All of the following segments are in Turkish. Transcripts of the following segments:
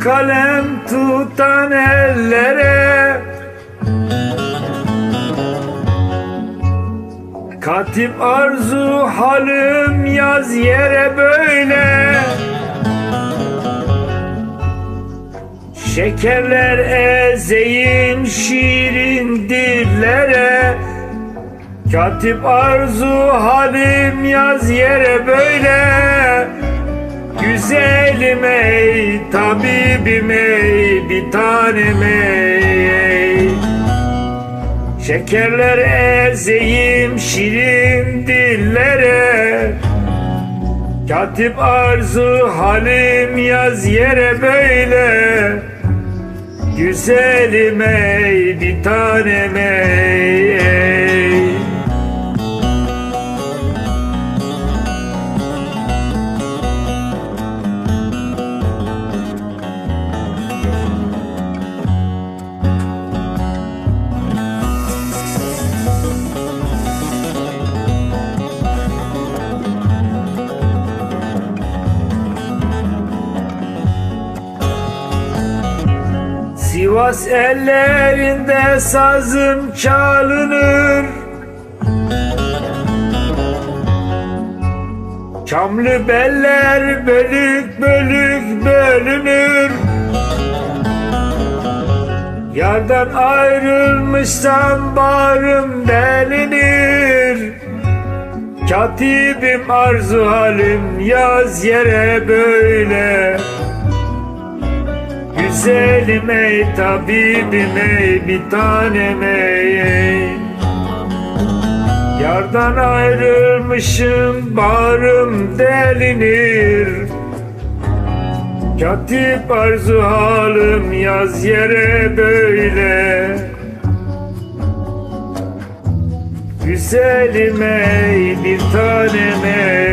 kalem tutan ellere. Katip arzu halim yaz yere böyle. Şekerler ezeyim şirin dillere. Katip arzu halim yaz yere böyle Güzelim ey tabibim ey bir tanem ey. Şekerler ezeyim şirin dillere. Katip arzu halim yaz yere böyle. Güzelim ey bir tanem ey, ey. Sivas ellerinde sazım çalınır. Çamlı beller bölük bölük bölünür. Yardan ayrılmışsam bağrım delinir. Katibim arzu halim yaz yere böyle Güzelim ey tabibim ey bir tanem ey, ey. Yardan ayrılmışım bağrım delinir Katip arzu halim yaz yere böyle Güzelim ey bir tanem ey.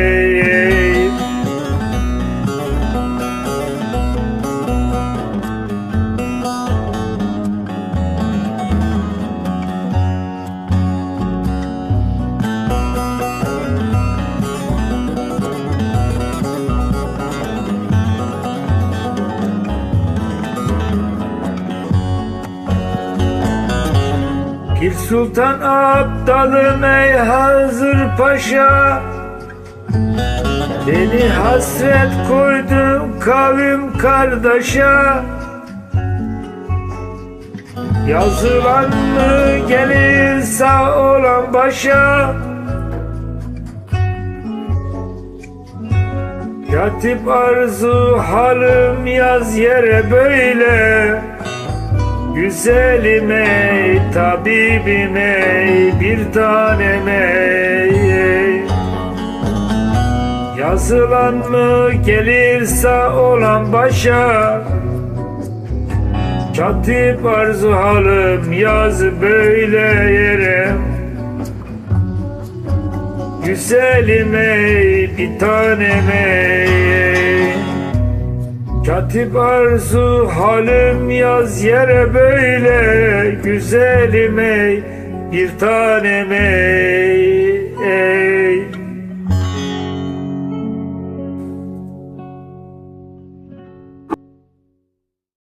Pir Sultan Abdalım ey hazır paşa. Beni hasret koydum kavim kardeşe Yazılan mı gelir sağ olan başa? Katip arzu halim yaz yere böyle Güzelim ey tabibim ey bir tanem ey. Yazılan mı gelirse olan başa Katip arzu halim yaz böyle yere Güzelim ey bir tanem ey. Katip arzu halim yaz yere böyle Güzelim ey bir tanem ey